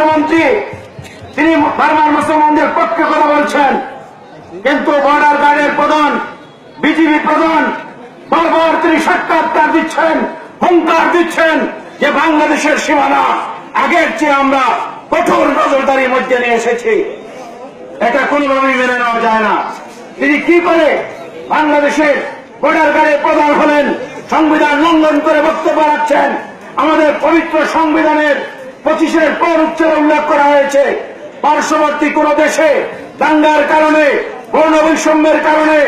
স্বরাষ্ট্রমন্ত্রী তিনি বারবার মুসলমানদের পক্ষে কথা বলছেন। কিন্তু বর্ডার গার্ডের প্রধান, বিজিবি প্রধান, বারবার তিনি সাক্ষাৎকার দিচ্ছেন, হুঙ্কার দিচ্ছেন যে বাংলাদেশের সীমানা আগের চেয়ে আমরা কঠোর নজরদারির মধ্যে নিয়ে এসেছি। এটা কোনোভাবেই মেনে নেওয়া যায় না। তিনি কি করে বাংলাদেশের বর্ডার গার্ডের প্রধান হলেন, সংবিধান লঙ্ঘন করে বক্তব্য রাখছেন, আমাদের পবিত্র সংবিধানের পঁচিশের পর উচ্চার উল্লেখ করা হয়েছে। পার্শ্ববর্তী কোন দেশে দাঙ্গার কারণে বর্ণ বৈষম্যের কারণে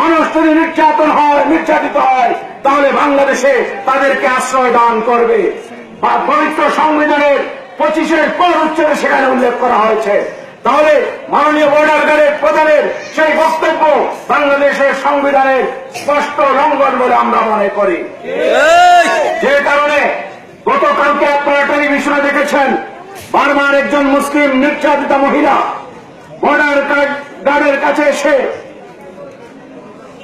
মানুষ যদি নির্যাতন হয় নির্যাতিত হয় তাহলে বাংলাদেশে তাদেরকে আশ্রয় দান করবে। বা পবিত্র সংবিধানের পঁচিশের পর উচ্চারে সেখানে উল্লেখ করা হয়েছে। তাহলে মাননীয় বর্ডার গার্ডের প্রধানের সেই বক্তব্য বাংলাদেশের সংবিধানের স্পষ্ট লঙ্ঘন বলে আমরা মনে করি। যে কারণে গতকালকে আপনারা টেলিভিশনে দেখেছেন বারবার একজন মুসলিম নির্যাতিতা মহিলা। বর্ডার গার্ডের কাছে এসে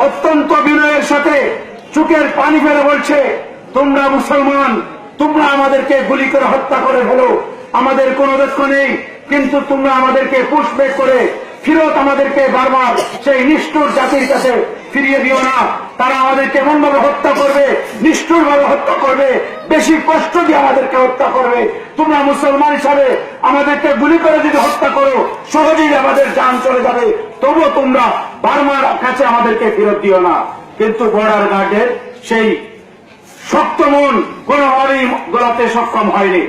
অত্যন্ত বিনয়ের সাথে চুকের পানি ফেলে বলছে, তোমরা মুসলমান, তোমরা আমাদেরকে গুলি করে হত্যা করে ফেলো। আমাদের কোনো দুঃখ নেই, কিন্তু তোমরা আমাদেরকে পুষবেক করে ফিরত আমাদেরকে বারবার সেই নিষ্ঠুর জাতির কাছে ফিরিয়ে দিও না। তারা আমাদের কেমন ভাবে হত্যা করবে নিষ্ঠুর ভাবে হত্যা করবে, বেশি কষ্ট দিয়ে আমাদেরকে হত্যা করবে? তোমরা মুসলমান হিসাবে আমাদেরকে গুলি করে যদি হত্যা করো, সহজেই আমাদের যান চলে যাবে। তবুও তোমরা বারবার কাছে আমাদেরকে ফেরত দিও না। কিন্তু বর্ডার গার্ডের সেই শক্ত মন কোনোভাবেই গোলাতে সক্ষম হয়নি।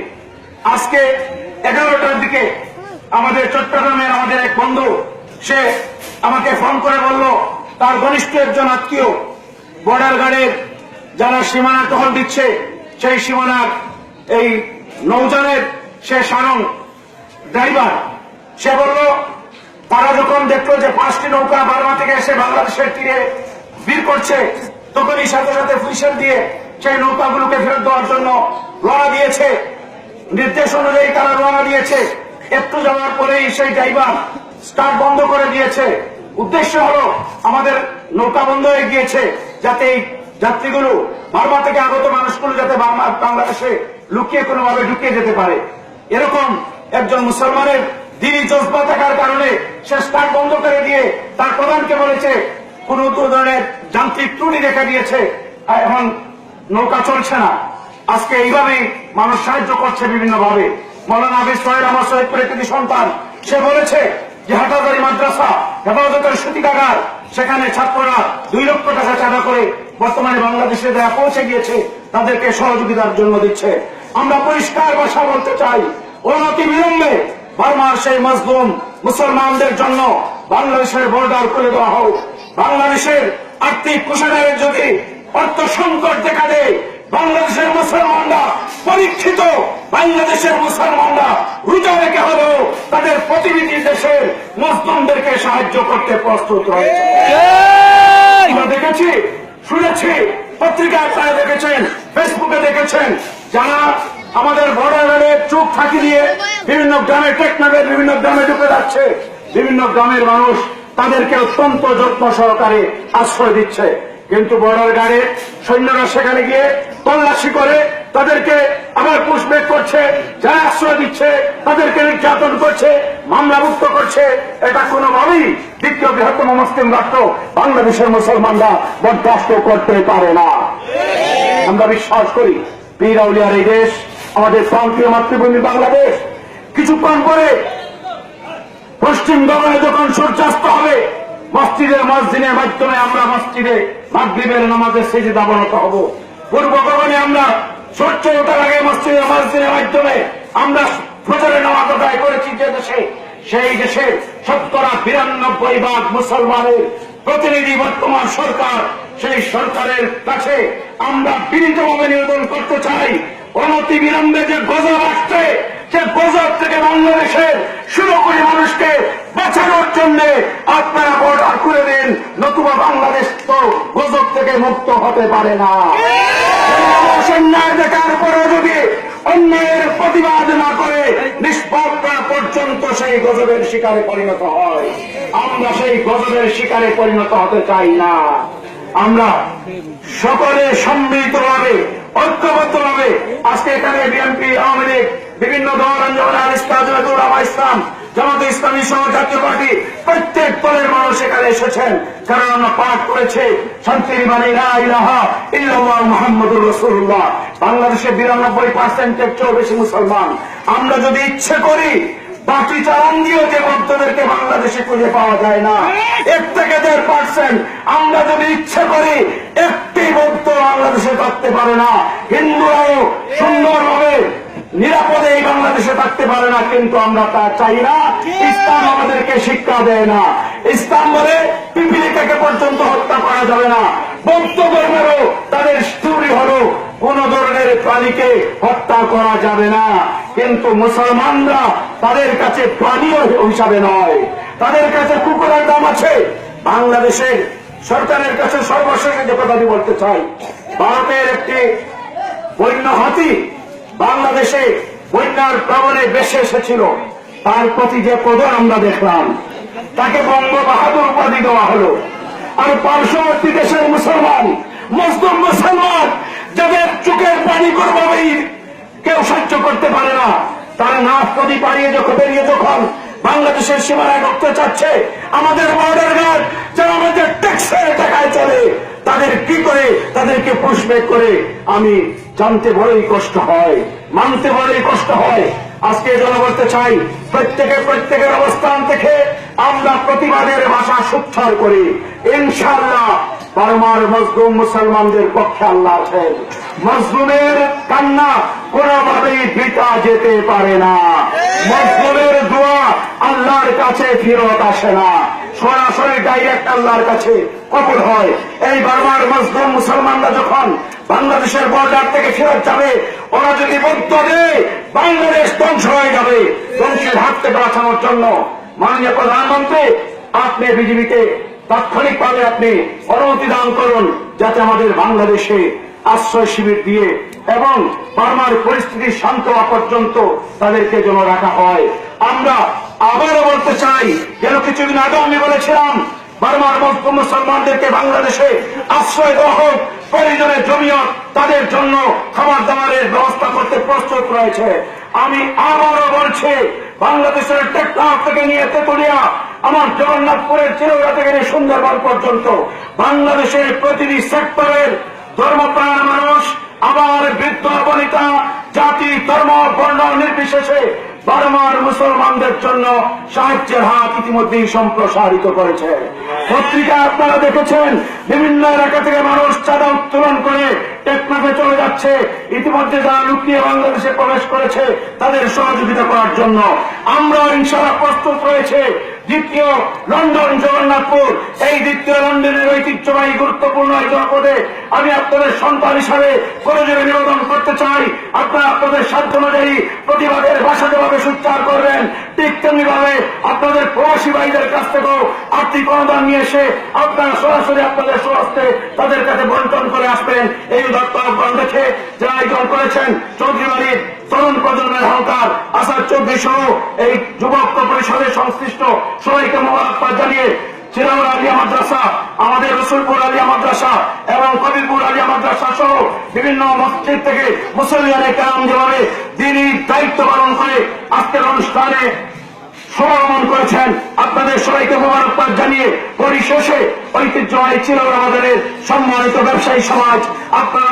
আজকে এগারোটার দিকে আমাদের চট্টগ্রামের আমাদের এক বন্ধু, সে আমাকে ফোন করে বলল, তার ঘনিষ্ঠ একজন আত্মীয় বর্ডার গার্ডের যারা সীমানা টহল দিচ্ছে, সেই সীমানার এই নৌজানের সে সারং ড্রাইভার, সে বলল, তারা যখন দেখল যে পাঁচটি নৌকা বার্মা থেকে এসে বাংলাদেশের তীরে ভিড় করছে, তখনই সাথে সাথে হুইসেল দিয়ে সেই নৌকাগুলোকে ফেরত দেওয়ার জন্য রওনা দিয়েছে। নির্দেশ অনুযায়ী তারা রওনা দিয়েছে। একটু যাওয়ার পরেই সেই ড্রাইভার স্টার্ট বন্ধ করে দিয়েছে। উদ্দেশ্য হলো, আমাদের নৌকা বন্ধ হয়ে গিয়েছে। যাতে এই যাত্রীগুলো বার্মা থেকে আগত মানুষগুলো যাতে বাংলাদেশে লুকিয়ে কোনোভাবে ঢুকিয়ে যেতে পারে। এরকম একজন মুসলমানের দিনই জজবা থাকার কারণে সে স্টার্ট বন্ধ করে দিয়ে তার প্রধানকে বলেছে, কোন ধরনের যান্ত্রিক ত্রুটি দেখা দিয়েছে এখন নৌকা চলছে না। আজকে এইভাবেই মানুষ সাহায্য করছে বিভিন্ন ভাবে মৌলানা আবির সোহেল আমার সৈয়দপুরের কৃতি সন্তান, সে বলেছে যে হাটাদারি মাদ্রাসা হেফাজতের সুতিকাগার সেখানে ছাত্ররা দুই লক্ষ টাকা চাঁদা করে বর্তমানে বাংলাদেশে যারা পৌঁছে গিয়েছে, তাদেরকে সহযোগিতার জন্য দিচ্ছে। আমরা পরিষ্কার ভাষা বলতে চাই, অনতি বিলম্বে বার্মার সেই মজলুম মুসলমানদের জন্য বাংলাদেশের বর্ডার খুলে দেওয়া হোক। বাংলাদেশের আর্থিক কোষাগারের যদি অর্থ সংকট দেখা দেয় বাংলাদেশের মুসলমানরা পরীক্ষিত বাংলাদেশের মুসলমানরা রোজা রেখে হলেও তাদের প্রতিনিধি দেশের মুসলিমদেরকে সাহায্য করতে প্রস্তুত রয়েছে। আমরা দেখেছি শুনেছি পত্রিকায় আপনারা দেখেছেন ফেসবুকে দেখেছেন যারা আমাদের বর্ডারের চোখ ফাঁকি দিয়ে বিভিন্ন গ্রামে টেকনাফের বিভিন্ন গ্রামে ঢুকে যাচ্ছে বিভিন্ন গ্রামের মানুষ তাদেরকে অত্যন্ত যত্ন সহকারে আশ্রয় দিচ্ছে। কিন্তু বর্ডার গার্ডের সৈন্যরা সেখানে গিয়ে তল্লাশি করে তাদেরকে আবার পুষবেক করছে, যারা আশ্রয় দিচ্ছে তাদেরকে নির্যাতন করছে মামলা মুক্ত করছে। এটা কোনোভাবেই দ্বিতীয় বৃহত্তম মুসলিম রাষ্ট্র বাংলাদেশের মুসলমানরা বরদাস্ত করতে পারে না। আমরা বিশ্বাস করি, পীর আউলিয়ার এই দেশ আমাদের প্রান্তীয় মাতৃভূমি বাংলাদেশ। কিছুক্ষণ পরে পশ্চিম গগনে যখন সূর্যাস্ত হবে, মসজিদের মসজিদের মাধ্যমে আমরা মসজিদে মাগরিবের নামাজের সেজে দাবনত হব। পূর্ব গগনে আমরা সূর্য ওঠার আগে মসজিদের মসজিদের মাধ্যমে আমরা ফজরের নামাজ আদায় করেছি যে দেশে, সেই দেশে শতকরা বিরানব্বই ভাগ মুসলমানের প্রতিনিধি বর্তমান সরকার। সেই সরকারের কাছে আমরা বিনীতভাবে নিবেদন করতে চাই অনতি বিলম্বে যে গজব আসছে সে গজব থেকে বাংলাদেশের ষোলো কোটি মানুষকে বাঁচানোর জন্য আপনারা বর্ডার করে দিন, নতুবা বাংলাদেশ তো গজব থেকে মুক্ত হতে পারে না। অন্যায় দেখার পরে যদি অন্যায়ের প্রতিবাদ না করে নিষ্পাপ পর্যন্ত সেই গজবের শিকারে পরিণত হয়। আমরা সেই গজবের শিকারে পরিণত হতে চাই না। আমরা সকলে সম্মিলিত ভাবে ঐক্যবদ্ধ ভাবে আজকে এখানে বিএনপি, আওয়ামী লীগ বিভিন্ন দল আন্দোলন ইস্তাদ ইসলাম জামাতে ইসলামী সহ জাতীয় পার্টি, প্রত্যেক দলের মানুষ এখানে এসেছেন। কারণ আমরা পাঠ করেছে, শান্তির মানে মুহাম্মদুর বাংলাদেশে বিরানব্বই পার্সেন্টের চেয়েও বেশি মুসলমান। আমরা যদি ইচ্ছে করি, বাকি চালান দিয়েও যে বৌদ্ধদেরকে বাংলাদেশে খুঁজে পাওয়া যায় না এক থেকে দেড় পার্সেন্ট আমরা যদি ইচ্ছে করি, একটি বৌদ্ধ বাংলাদেশে থাকতে পারে না। হিন্দুরাও সুন্দরভাবে নিরাপদে এই বাংলাদেশে থাকতে পারে না, কিন্তু আমরা তা চাই না। ইসলাম আমাদেরকে শিক্ষা দেয় না। ইসলাম বলে পিপিলিকাকে পর্যন্ত হত্যা করা যাবে না। বক্তব্য ধর্মেরও তাদের স্টোরি হলো, কোন ধরনের প্রাণীকে হত্যা করা যাবে না। কিন্তু মুসলমানরা তাদের কাছে প্রাণীও হিসাবে নয়। তাদের কাছে কুকুরের দাম আছে। বাংলাদেশের সরকারের কাছে সর্বশেষে যে কথাটি বলতে চাই, ভারতের একটি বন্য হাতি বাংলাদেশে বন্যার প্লাবনে বেশি এসেছিল। তার প্রতি যে কদর আমরা দেখলাম, তাকে বঙ্গ বাহাদুর উপাধি দেওয়া হলো। আর পার্শ্ববর্তী দেশের মুসলমান মুসলিম মুসলমান, যাদের চোখের পানি কোনোভাবেই কেউ সহ্য করতে পারে না, তারা নাক নদী পাড়িয়ে যখন বেরিয়ে যখন বাংলাদেশের সীমানায় ঢুকতে চাচ্ছে, আমাদের বর্ডার গার্ড যারা আমাদের ট্যাক্সের টাকায় চলে। তাদের কি করে? তাদেরকে পুষবেক করে আমি জানতে বড়ই কষ্ট হয়, মানতে বড়ই কষ্ট হয়। আজকে যেন বলতে চাই, প্রত্যেকে প্রত্যেকের অবস্থান থেকে আমরা প্রতিবাদের ভাষা সুচ্ছার করি। ইনশাআল্লাহ, বারমার মজলুম মুসলমানদের পক্ষে আল্লাহ আছেন। মজলুমের কান্না কোনোভাবেই বৃতা যেতে পারে না। মজলুমের দোয়া আল্লাহর কাছে ফিরত আসে না। সরাসরি ডাইরেক্ট আল্লাহর কাছে কবুল হয়। এই বারবার মজলুম মুসলমানরা যখন বাংলাদেশের বর্ডার থেকে ফেরত যাবে, ওরা যদি বদ্ধ দেয় বাংলাদেশ ধ্বংস হয়ে যাবে ধ্বংসের হাত থেকে বাঁচানোর জন্য মাননীয় প্রধানমন্ত্রী, আপনি বিজেপিকে তাৎক্ষণিকভাবে আপনি অনুমতি দান করুন যাতে আমাদের বাংলাদেশে আশ্রয় শিবির দিয়ে এবং বার্মার পরিস্থিতি শান্ত হওয়া পর্যন্ত তাদেরকে যেন রাখা হয়। আমরা আবারও বলতে চাই, যেন কিছুদিন আগে আমি বলেছিলাম, বার্মার মুসলিম মুসলমানদেরকে বাংলাদেশে আশ্রয় দেওয়া হোক প্রয়োজনে জমিয়ত তাদের জন্য খাবার দাবারের ব্যবস্থা করতে প্রস্তুত রয়েছে। আমি আবারও বলছি, বাংলাদেশের টেকনাফ থেকে নিয়ে তেতুলিয়া, আমার জগন্নাথপুরের চিরৌড়া থেকে নিয়ে সুন্দরবন পর্যন্ত বাংলাদেশের প্রতিটি সেক্টরের ধর্মপ্রাণ মানুষ, আবার বৃদ্ধ, বনিতা, জাতি, ধর্ম, বর্ণ নির্বিশেষে বারবার মুসলমানদের জন্য সাহায্যের হাত ইতিমধ্যেই সম্প্রসারিত করেছে। পত্রিকায় আপনারা দেখেছেন, বিভিন্ন এলাকা থেকে মানুষ চাঁদা উত্তোলন করে টেকনাফে চলে যাচ্ছে। ইতিমধ্যে যারা লুকিয়ে বাংলাদেশে প্রবেশ করেছে, তাদের সহযোগিতা করার জন্য। আমরা ইনশাল্লাহ প্রস্তুত রয়েছে। দ্বিতীয় লন্ডন, জগন্নাথপুর। এই দ্বিতীয় লন্ডনের ঐতিহ্যবাহী গুরুত্বপূর্ণ এই জনপদে আমি আপনাদের সন্তান হিসাবে করজোরে নিবেদন করতে চাই। আপনারা আপনাদের সাধ্য অনুযায়ী প্রতিবাদের ভাষা যেভাবে সুচ্চার করবেন, ঠিক তেমনি ভাবে আপনাদের প্রবাসী ভাইদের কাছ থেকেও আর্থিক অনুদান নিয়ে এসে আপনারা সরাসরি আপনাদের স্বহস্তে তাদের কাছে বন্টন করে আসবেন। এই উদাত্ত আহ্বান দেখে যারা আয়োজন করেছেন, চৌধুরী বাড়ির তরুণ প্রজন্মের হালকার আসার চৌধুরী সহ এই যুবক পরিষদের সংশ্লিষ্ট সবাইকে মোবারকবাদ জানিয়ে চিরাউর আলিয়া মাদ্রাসা, আমাদের রসুলপুর আলিয়া মাদ্রাসা এবং কবিরপুর আলিয়া মাদ্রাসা সহ বিভিন্ন মসজিদ থেকে মুসলিয়ানে কালাম যেভাবে দিনই দায়িত্ব পালন করে আজকের অনুষ্ঠানে সমাগমন করেছেন, আপনাদের সবাইকে মোবারকবাদ জানিয়ে পরিশেষে ঐতিহ্যবাহী চিরাউর আমাদের সম্মানিত ব্যবসায়ী সমাজ, আপনারা